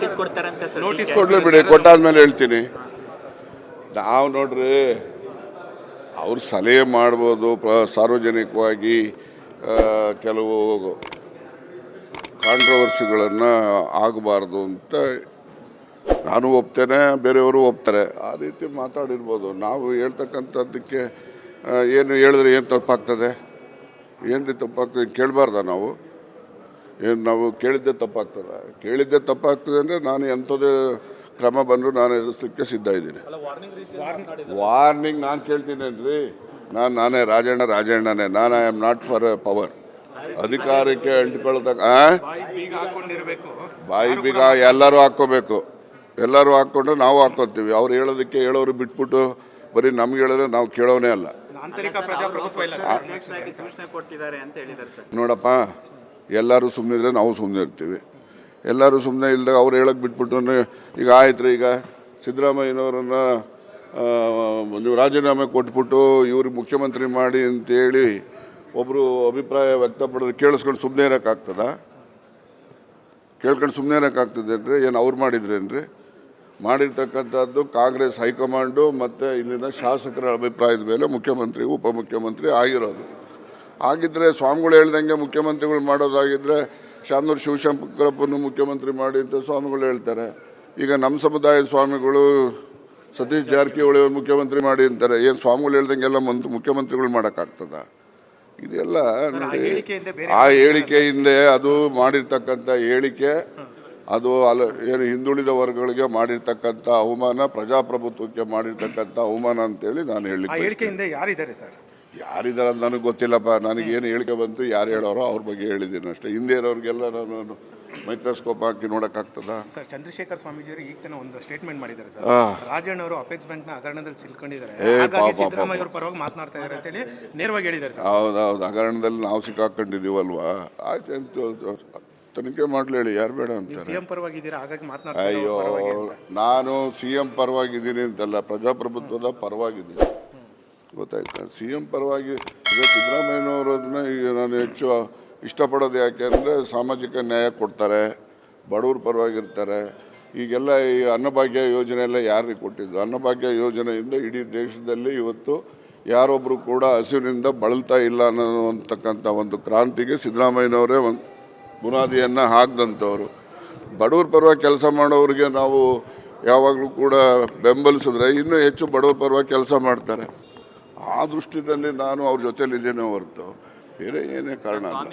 Notice ಕೊಡ್ತಾರಂತ sir. Notice ಟೀಕೆ. ಕೊಡ್ಲಿ ಬಿಡಿ ಕೊಟ್ಟಾದ್ಮೇಲೆ ಹೇಳ್ತೀನಿ. ನಾವು ನೋಡ್ರಿ ಅವ್ರು ಸಲಹೆ ಮಾಡ್ಬೋದು ಪ್ರ ಸಾರ್ವಜನಿಕವಾಗಿ ಕೆಲವು ಕಾಂಟ್ರವರ್ಸಿಗಳನ್ನು ಆಗಬಾರ್ದು ಅಂತ ನಾನು ಒಪ್ತೇನೆ ಬೇರೆಯವರು ಒಪ್ತಾರೆ. ಆ ರೀತಿ ಮಾತಾಡಿರ್ಬೋದು. ನಾವು ಹೇಳ್ತಕ್ಕಂಥದ್ದಕ್ಕೆ ಏನು ಹೇಳಿದ್ರೆ ಏನು ತಪ್ಪಾಗ್ತದೆ? ಏನು ರೀ ತಪ್ಪಾಗ್ತದೆ? ಕೇಳಬಾರ್ದ ನಾವು? ಏನು ನಾವು ಕೇಳಿದ್ದೆ ತಪ್ಪಾಗ್ತದೆ? ಕೇಳಿದ್ದೆ ತಪ್ಪಾಗ್ತದೆ ಅಂದರೆ ನಾನು ಎಂಥದೇ ಕ್ರಮ ಬಂದರೂ ನಾನು ಎದುರಿಸಲಿಕ್ಕೆ ಸಿದ್ಧ ಇದ್ದೀನಿ. ವಾರ್ನಿಂಗ್ ನಾನು ಕೇಳ್ತೀನೇನ್ರಿ ನಾನು ನಾನೇ ರಾಜಣ್ಣ ರಾಜಣ್ಣನೇ. ನಾನು I am not for power ಅಧಿಕಾರಕ್ಕೆ ಅಂಟ್ಕೊಳ್ತಕ್ಕ ಬಾಯಿ ಬೀಗ ಎಲ್ಲರೂ ಹಾಕ್ಕೋಬೇಕು. ಎಲ್ಲರೂ ಹಾಕ್ಕೊಂಡ್ರೆ ನಾವು ಹಾಕ್ಕೊತೀವಿ. ಅವ್ರು ಹೇಳೋದಕ್ಕೆ ಹೇಳೋರು ಬಿಟ್ಬಿಟ್ಟು ಬರೀ ನಮ್ಗೆ ಹೇಳಿದ್ರೆ ನಾವು ಕೇಳೋನೇ ಅಲ್ಲ. ನೋಡಪ್ಪ. ಎಲ್ಲರೂ ಸುಮ್ಮನೆ ಇದ್ರೆ ನಾವು ಸುಮ್ಮನೆ ಇರ್ತೀವಿ. ಎಲ್ಲರೂ ಸುಮ್ಮನೆ ಇಲ್ಲದೆ ಅವ್ರು ಹೇಳಕ್ಕೆ ಬಿಟ್ಬಿಟ್ಟು ಈಗ ಆಯ್ತು ಈಗ ಸಿದ್ದರಾಮಯ್ಯನವರನ್ನು ನೀವು ರಾಜೀನಾಮೆ ಕೊಟ್ಬಿಟ್ಟು ಇವ್ರಿಗೆ ಮುಖ್ಯಮಂತ್ರಿ ಮಾಡಿ ಅಂತೇಳಿ ಒಬ್ಬರು ಅಭಿಪ್ರಾಯ ವ್ಯಕ್ತಪಡೋದು ಕೇಳಿಸ್ಕೊಂಡು ಸುಮ್ಮನೆ ಇರೋಕ್ಕಾಗ್ತದ? ಕೇಳ್ಕೊಂಡು ಸುಮ್ಮನೆ ಇರೋಕ್ಕಾಗ್ತದೇನ್ರಿ ಏನು ಅವ್ರು ಮಾಡಿದ್ರೇನ್ರಿ? ಮಾಡಿರ್ತಕ್ಕಂಥದ್ದು ಕಾಂಗ್ರೆಸ್ ಹೈಕಮಾಂಡು ಮತ್ತು ಇಲ್ಲಿನ ಶಾಸಕರ ಅಭಿಪ್ರಾಯದ ಮೇಲೆ ಮುಖ್ಯಮಂತ್ರಿ, ಉಪಮುಖ್ಯಮಂತ್ರಿ ಆಗಿರೋದು. ಆಗಿದ್ದರೆ ಸ್ವಾಮಿಗಳು ಹೇಳ್ದಂಗೆ ಮುಖ್ಯಮಂತ್ರಿಗಳು ಮಾಡೋದಾಗಿದ್ದರೆ ಶಾಮನೂರು ಶಿವಶಂಕರಪ್ಪನ್ನು ಮುಖ್ಯಮಂತ್ರಿ ಮಾಡಿ ಅಂತ ಸ್ವಾಮಿಗಳು ಹೇಳ್ತಾರೆ. ಈಗ ನಮ್ಮ ಸಮುದಾಯದ ಸ್ವಾಮಿಗಳು ಸತೀಶ್ ಜಾರಕಿಹೊಳಿ ಮುಖ್ಯಮಂತ್ರಿ ಮಾಡಿ ಅಂತಾರೆ. ಏನು ಸ್ವಾಮಿಗಳು ಹೇಳ್ದಂಗೆಲ್ಲ ಮಂತ್ ಮುಖ್ಯಮಂತ್ರಿಗಳು ಮಾಡೋಕ್ಕಾಗ್ತದ? ಇದೆಲ್ಲ ಆ ಹೇಳಿಕೆ ಹಿಂದೆ ಅದು ಮಾಡಿರ್ತಕ್ಕಂಥ ಹೇಳಿಕೆ ಅದು ಅಲ್ಲ ಏನು ಹಿಂದುಳಿದ ವರ್ಗಗಳಿಗೆ ಮಾಡಿರ್ತಕ್ಕಂಥ ಅವಮಾನ ಪ್ರಜಾಪ್ರಭುತ್ವಕ್ಕೆ ಮಾಡಿರ್ತಕ್ಕಂಥ ಅವಮಾನ ಅಂತೇಳಿ ನಾನು ಹೇಳಿಕೆಯಿಂದ ಯಾರಿದ್ದಾರೆ ಸರ್? ಯಾರಿದಾರ ಅಂತ ನನಗೆ ಗೊತ್ತಿಲ್ಲಪ್ಪ ನನಗೇನು ಹೇಳಿಕೆ ಬಂತು ಯಾರು ಹೇಳೋರೋ ಅವ್ರ ಬಗ್ಗೆ ಹೇಳಿದ್ದೀನಿ ಅಷ್ಟೇ. ಹಿಂದೆ ಇರೋರಿಗೆಲ್ಲ ನಾನು ಮೈಕ್ರೋಸ್ಕೋಪ್ ಹಾಕಿ ನೋಡೋಕ್ಕಾಗ್ತದ ಸರ್ ಚಂದ್ರಶೇಖರ್ ಸ್ವಾಮೀಜಿಯವರು ಈಗ ತಾನೇ ಒಂದು ಸ್ಟೇಟ್ಮೆಂಟ್ ಮಾಡಿದ್ದಾರೆ ಸರ್. ರಾಜಣ್ಣ ಅವರು ಅಪೆಕ್ಸ್ ಬ್ಯಾಂಕ್ನ ಹಗರಣದಲ್ಲಿ ಸಿಲ್ಕೊಂಡಿದ್ದಾರೆ ಹಾಗಾಗಿ ಪಾಪ, ಸಿದ್ದರಾಮಯ್ಯ ಅವ್ರ ಪರವಾಗಿ ಮಾತನಾಡ್ತಾ ಇದ್ದಾರೆ ಅಂತೇಳಿ ನೇರವಾಗಿ ಹೇಳಿದ್ದಾರೆ ಸರ್. ಹೌದೌದು. ಹಗರಣದಲ್ಲಿ ನಾವು ಸಿಕ್ಕಾಕೊಂಡಿದ್ದೀವಲ್ವಾ? ಆಯ್ತು ಅಂತ ತನಿಖೆ ಮಾಡ್ಲಿ ಹೇಳಿ. ಯಾರು ಬೇಡ ಅಂತ ಸಿಎಂ ಪರವಾಗಿದ್ದೀರಾ? ಹಾಗಾಗಿ ಮಾತನಾಡ್ತಾ ಅಯ್ಯೋ. ನಾನು ಸಿ ಎಂ ಪರವಾಗಿದ್ದೀನಿ ಅಂತಲ್ಲ. ಪ್ರಜಾಪ್ರಭುತ್ವದ ಪರವಾಗಿದ್ದೀನಿ. ಗೊತ್ತಾಯ್ತಾ? ಸಿ ಎಂ ಪರವಾಗಿ ಈಗ ಸಿದ್ದರಾಮಯ್ಯನವರನ್ನ ಈಗ ನಾನು ಹೆಚ್ಚು ಇಷ್ಟಪಡೋದು ಯಾಕೆ ಅಂದರೆ ಸಾಮಾಜಿಕ ನ್ಯಾಯ ಕೊಡ್ತಾರೆ, ಬಡವ್ರ ಪರವಾಗಿರ್ತಾರೆ. ಈಗೆಲ್ಲ ಈ ಅನ್ನಭಾಗ್ಯ ಯೋಜನೆ ಎಲ್ಲ ಯಾರಿಗೆ ಕೊಟ್ಟಿದ್ದು? ಅನ್ನಭಾಗ್ಯ ಯೋಜನೆಯಿಂದ ಇಡೀ ದೇಶದಲ್ಲಿ ಇವತ್ತು ಯಾರೊಬ್ಬರು ಕೂಡ ಹಸಿವಿನಿಂದ ಬಳಲ್ತಾ ಇಲ್ಲ ಅನ್ನೋತಕ್ಕಂಥ ಒಂದು ಕ್ರಾಂತಿಗೆ ಸಿದ್ದರಾಮಯ್ಯನವರೇ ಒಂದು ಬುನಾದಿಯನ್ನು ಹಾಕ್ದಂಥವ್ರು. ಬಡವ್ರ ಪರವಾಗಿ ಕೆಲಸ ಮಾಡೋರಿಗೆ ನಾವು ಯಾವಾಗಲೂ ಕೂಡ ಬೆಂಬಲಿಸಿದ್ರೆ ಇನ್ನೂ ಹೆಚ್ಚು ಬಡವ್ರ ಪರವಾಗಿ ಕೆಲಸ ಮಾಡ್ತಾರೆ. ಆ ದೃಷ್ಟಿನಲ್ಲಿ ನಾನು ಅವ್ರ ಜೊತೆಲಿದ್ದೇನೆ ಹೊರತು ಬೇರೆ ಏನೇ ಕಾರಣ ಅಲ್ಲ.